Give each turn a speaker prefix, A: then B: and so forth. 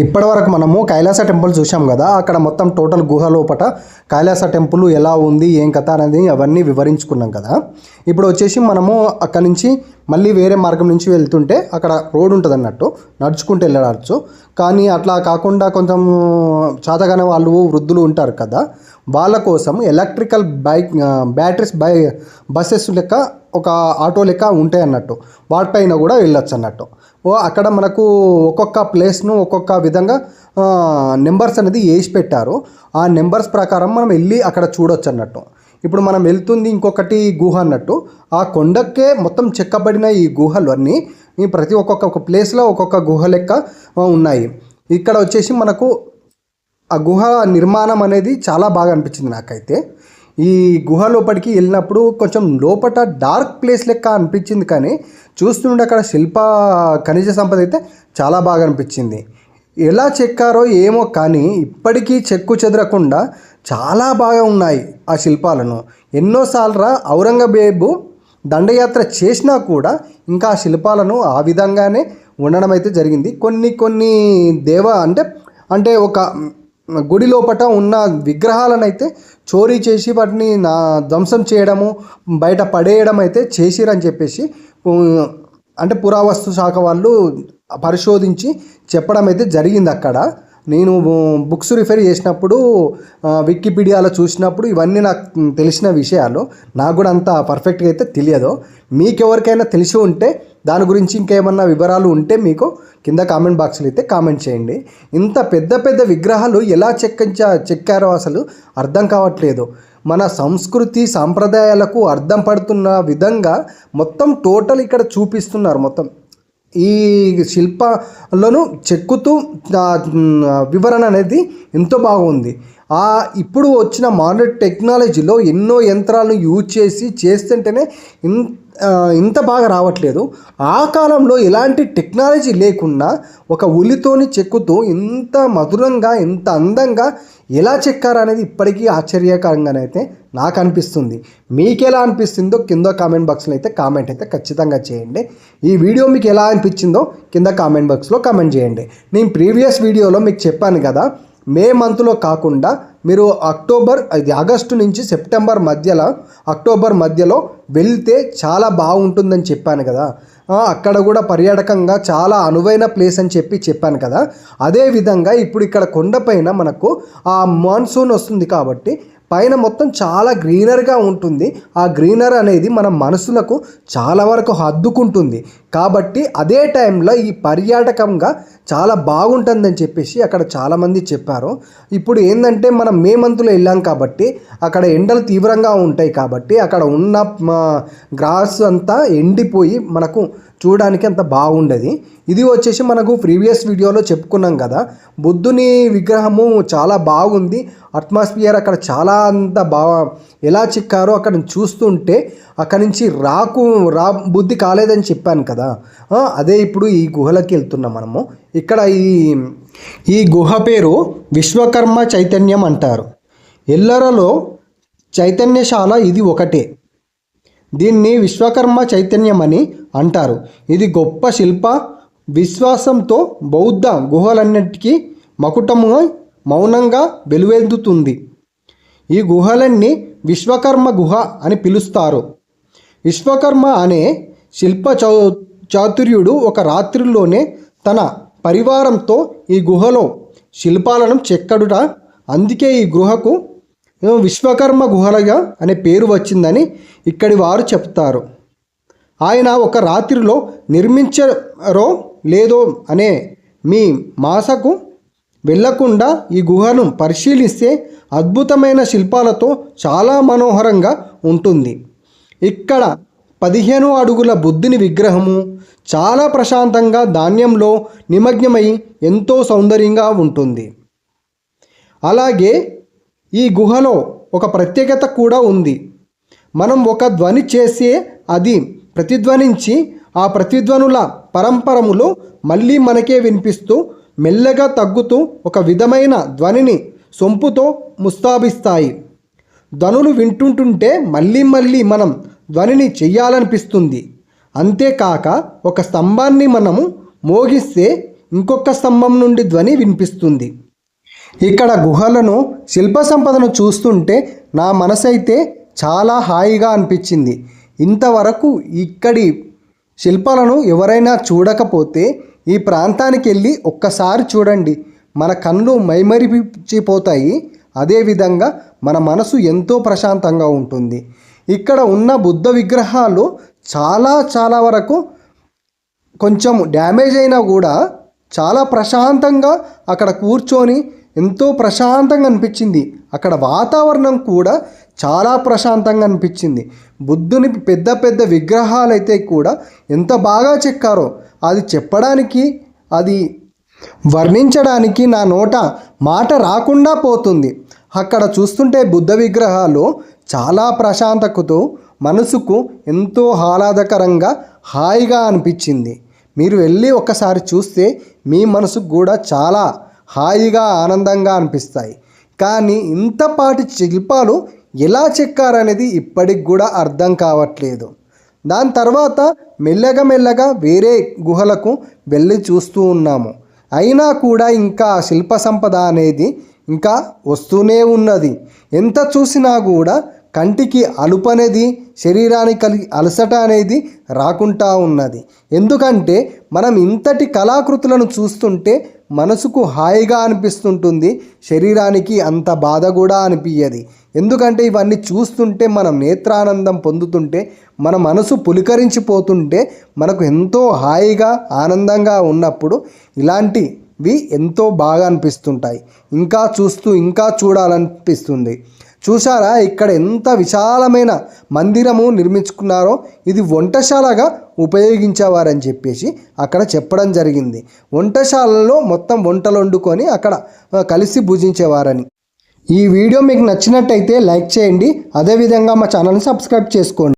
A: ఇప్పటివరకు మనము కైలాస టెంపుల్ చూసాం కదా అక్కడ మొత్తం టోటల్ గుహ లోపట కైలాస టెంపుల్ ఎలా ఉంది ఏం కథ అనేది అవన్నీ వివరించుకున్నాం కదా. ఇప్పుడు వచ్చేసి మనము అక్కడ నుంచి మళ్ళీ వేరే మార్గం నుంచి వెళ్తుంటే అక్కడ రోడ్ ఉంటుంది అన్నట్టు నడుచుకుంటూ వెళ్ళడచ్చు. కానీ అట్లా కాకుండా కొంచెం చాతగానే వాళ్ళు వృద్ధులు ఉంటారు కదా వాళ్ళ కోసం electrical bike batteries by buses లెక్క ఒక ఆటో లెక్క ఉంటాయి అన్నట్టు వాటిపైన కూడా వెళ్ళొచ్చు అన్నట్టు. అక్కడ మనకు ఒక్కొక్క ప్లేస్ను ఒక్కొక్క విధంగా నెంబర్స్ అనేది వేసి పెట్టారు. ఆ నెంబర్స్ ప్రకారం మనం వెళ్ళి అక్కడ చూడొచ్చు అన్నట్టు. ఇప్పుడు మనం వెళ్తుంది ఇంకొకటి గుహ అన్నట్టు. ఆ కొండకే మొత్తం చెక్కబడిన ఈ గుహలు అన్నీ ఈ ప్రతి ఒక్కొక్క ఒక ప్లేస్లో ఒక్కొక్క గుహ లెక్క ఉన్నాయి. ఇక్కడ వచ్చేసి మనకు ఆ గుహ నిర్మాణం అనేది చాలా బాగా అనిపించింది నాకైతే. ఈ గుహ లోపలికి వెళ్ళినప్పుడు కొంచెం లోపట డార్క్ ప్లేస్ లెక్క అనిపించింది కానీ చూస్తుంటే అక్కడ శిల్ప ఖనిజ సంపద అయితే చాలా బాగా అనిపించింది. ఎలా చెక్కారో ఏమో కానీ ఇప్పటికీ చెక్కు చెదరకుండా చాలా బాగా ఉన్నాయి ఆ శిల్పాలను. ఎన్నోసార్లు ఔరంగజేబు దండయాత్ర చేసినా కూడా ఇంకా ఆ శిల్పాలను ఆ విధంగానే ఉండడం అయితే జరిగింది. కొన్ని కొన్ని దేవ అంటే అంటే ఒక గుడి లోపట ఉన్న విగ్రహాలను అయితే చోరీ చేసి వాటిని నా ధ్వంసం చేయడము బయట పడేయడం అయితే చేసిరని చెప్పేసి అంటే పురావస్తు శాఖ వాళ్ళు పరిశోధించి చెప్పడం అయితే జరిగింది అక్కడ నేను బుక్స్ రిఫర్ చేసినప్పుడు వికీపీడియాలో చూసినప్పుడు ఇవన్నీ నాకు తెలిసిన విషయాలు. నాకు కూడా అంత పర్ఫెక్ట్గా అయితే తెలియదు. మీకెవరికైనా తెలిసి ఉంటే దాని గురించి ఇంకేమన్నా వివరాలు ఉంటే మీకు కింద కామెంట్ బాక్స్లో అయితే కామెంట్ చేయండి. ఇంత పెద్ద పెద్ద విగ్రహాలు ఎలా చెక్కించ చెక్కారో అసలు అర్థం కావట్లేదు. మన సంస్కృతి సాంప్రదాయాలకు అర్థం పడుతున్న విధంగా మొత్తం టోటల్ ఇక్కడ చూపిస్తున్నారు మొత్తం. ఈ శిల్పాలను చెక్కుతూ వివరణ అనేది ఎంతో బాగుంది. ఆ ఇప్పుడు వచ్చిన మోడర్న్ టెక్నాలజీలో ఎన్నో యంత్రాలను యూజ్ చేసి చేస్తుంటేనే ఇన్ ఇంత బాగా రావట్లేదు. ఆ కాలంలో ఎలాంటి టెక్నాలజీ లేకుండా ఒక ఉలితోని చెక్కుతూ ఇంత మధురంగా ఇంత అందంగా ఎలా చెక్కారనేది ఇప్పటికీ ఆశ్చర్యకరంగానైతే నాకు అనిపిస్తుంది. మీకు ఎలా అనిపిస్తుందో కింద కామెంట్ బాక్స్లో అయితే కామెంట్ అయితే ఖచ్చితంగా చేయండి. ఈ వీడియో మీకు ఎలా అనిపించిందో కింద కామెంట్ బాక్స్లో కామెంట్ చేయండి. నేను ప్రీవియస్ వీడియోలో మీకు చెప్పాను కదా మే మంత్లో కాకుండా మీరు అక్టోబర్ అది ఆగస్టు నుంచి సెప్టెంబర్ మధ్యలో అక్టోబర్ మధ్యలో వెళ్తే చాలా బాగుంటుందని చెప్పాను కదా. అక్కడ కూడా పర్యాటకంగా చాలా అనువైన ప్లేస్ అని చెప్పి చెప్పాను కదా. అదే విధంగా ఇప్పుడు ఇక్కడ కొండపైన మనకు ఆ మాన్సూన్ వస్తుంది కాబట్టి పైన మొత్తం చాలా గ్రీనర్గా ఉంటుంది. ఆ గ్రీనర్ అనేది మన మనసులకు చాలా వరకు హద్దుకుంటుంది. కాబట్టి అదే టైంలో ఈ పర్యాటకంగా చాలా బాగుంటుందని చెప్పేసి అక్కడ చాలామంది చెప్పారు. ఇప్పుడు ఏంటంటే మనం మే మంత్లో వెళ్ళాం కాబట్టి అక్కడ ఎండలు తీవ్రంగా ఉంటాయి కాబట్టి అక్కడ ఉన్న గ్రాస్ అంతా ఎండిపోయి మనకు చూడడానికి అంత బాగుండేది. ఇది వచ్చేసి మనకు ప్రీవియస్ వీడియోలో చెప్పుకున్నాం కదా. బుద్ధుని విగ్రహము చాలా బాగుంది. అట్మాస్ఫియర్ అక్కడ చాలా అంత బాగా ఎలా చిక్కారో అక్కడ చూస్తుంటే అక్కడ నుంచి రాకు రా బుద్ధి కాలేదని చెప్పాను కదా. అదే ఇప్పుడు ఈ గుహలకి వెళ్తున్నాం మనము. ఇక్కడ ఈ ఈ గుహ పేరు విశ్వకర్మ చైతన్యం అంటారు. ఎల్లరలో చైతన్యశాల ఇది ఒకటే. దీన్ని విశ్వకర్మ చైతన్యం అని అంటారు. ఇది గొప్ప శిల్ప విశ్వాసంతో బౌద్ధ గుహలన్నిటికీ మకుటము మౌనంగా వెలువెందుతుంది. ఈ గుహలన్నీ విశ్వకర్మ గుహ అని పిలుస్తారు. విశ్వకర్మ అనే శిల్ప చౌ చాతుర్యుడు ఒక రాత్రిలోనే తన పరివారంతో ఈ గుహలో శిల్పాలను చెక్కడుట. అందుకే ఈ గుహకు విశ్వకర్మ గుహలుగా అనే పేరు వచ్చిందని ఇక్కడి వారు చెప్తారు. ఆయన ఒక రాత్రిలో నిర్మించరో లేదో అనే మీ మాసకు వెళ్ళకుండా ఈ గుహను పరిశీలిస్తే అద్భుతమైన శిల్పాలతో చాలా మనోహరంగా ఉంటుంది. ఇక్కడ పదిహేను అడుగుల బుద్ధుని విగ్రహము చాలా ప్రశాంతంగా ధాన్యంలో నిమగ్నమై ఎంతో సౌందర్యంగా ఉంటుంది. అలాగే ఈ గుహలో ఒక ప్రత్యేకత కూడా ఉంది. మనం ఒక ధ్వని చేసే అది ప్రతిధ్వనించి ఆ ప్రతిధ్వనుల పరంపరములో మళ్ళీ మనకే వినిపిస్తూ మెల్లగా తగ్గుతూ ఒక విధమైన ధ్వనిని సొంపుతో ముస్తాబిస్తాయి. ధ్వనులు వింటుంటుంటే మళ్ళీ మళ్ళీ మనం ధ్వనిని చెయ్యాలనిపిస్తుంది. అంతేకాక ఒక స్తంభాన్ని మనము మోగిస్తే ఇంకొక స్తంభం నుండి ధ్వని వినిపిస్తుంది. ఇక్కడ గుహలను శిల్ప సంపదను చూస్తుంటే నా మనసైతే చాలా హాయిగా అనిపించింది. ఇంతవరకు ఇక్కడి శిల్పాలను ఎవరైనా చూడకపోతే ఈ ప్రాంతానికి వెళ్ళి ఒక్కసారి చూడండి. మన కళ్ళు మైమరిచిపోతాయి. అదేవిధంగా మన మనసు ఎంతో ప్రశాంతంగా ఉంటుంది. ఇక్కడ ఉన్న బుద్ధ విగ్రహాలు చాలా చాలా వరకు కొంచెం డ్యామేజ్ అయినా కూడా చాలా ప్రశాంతంగా అక్కడ కూర్చొని ఎంతో ప్రశాంతంగా అనిపించింది. అక్కడ వాతావరణం కూడా చాలా ప్రశాంతంగా అనిపించింది. బుద్ధుని పెద్ద పెద్ద విగ్రహాలు అయితే కూడా ఎంత బాగా చెక్కారో అది చెప్పడానికి అది వర్ణించడానికి నా నోట మాట రాకుండా పోతుంది. అక్కడ చూస్తుంటే బుద్ధ విగ్రహాలు చాలా ప్రశాంతతతో మనసుకు ఎంతో ఆహ్లాదకరంగా హాయిగా అనిపించింది. మీరు వెళ్ళి ఒకసారి చూస్తే మీ మనసుకు కూడా చాలా హాయిగా ఆనందంగా అనిపిస్తాయి. కానీ ఇంతపాటి శిల్పాలు ఎలా చెక్కారనేది ఇప్పటికి కూడా అర్థం కావట్లేదు. దాని తర్వాత మెల్లగా మెల్లగా వేరే గుహలకు వెళ్ళి చూస్తూ ఉన్నాము. అయినా కూడా ఇంకా శిల్ప సంపద అనేది ఇంకా వస్తూనే ఉన్నది. ఎంత చూసినా కూడా కంటికి అలుపు అనేది శరీరానికి కలిగి అలసట అనేది రాకుండా ఉన్నది. ఎందుకంటే మనం ఇంతటి కళాకృతులను చూస్తుంటే మనసుకు హాయిగా అనిపిస్తుంటుంది శరీరానికి అంత బాధ కూడా అనిపించదు ఎందుకంటే ఇవన్నీ చూస్తుంటే మనం నేత్రానందం పొందుతుంటే మన మనసు పులికరించిపోతుంటే మనకు ఎంతో హాయిగా ఆనందంగా ఉన్నప్పుడు ఇలాంటివి ఎంతో బాగా అనిపిస్తుంటాయి. ఇంకా చూస్తూ ఇంకా చూడాలనిపిస్తుంది. చూశారా ఇక్కడ ఎంత విశాలమైన మందిరము నిర్మించుకున్నారో? ఇది వంటశాలగా ఉపయోగించేవారని చెప్పేసి అక్కడ చెప్పడం జరిగింది. వంటశాలలో మొత్తం వంటలు వండుకొని అక్కడ కలిసి భుజించేవారని. ఈ వీడియో మీకు నచ్చినట్టయితే లైక్ చేయండి. అదేవిధంగా మా ఛానల్ని సబ్స్క్రైబ్ చేసుకోండి.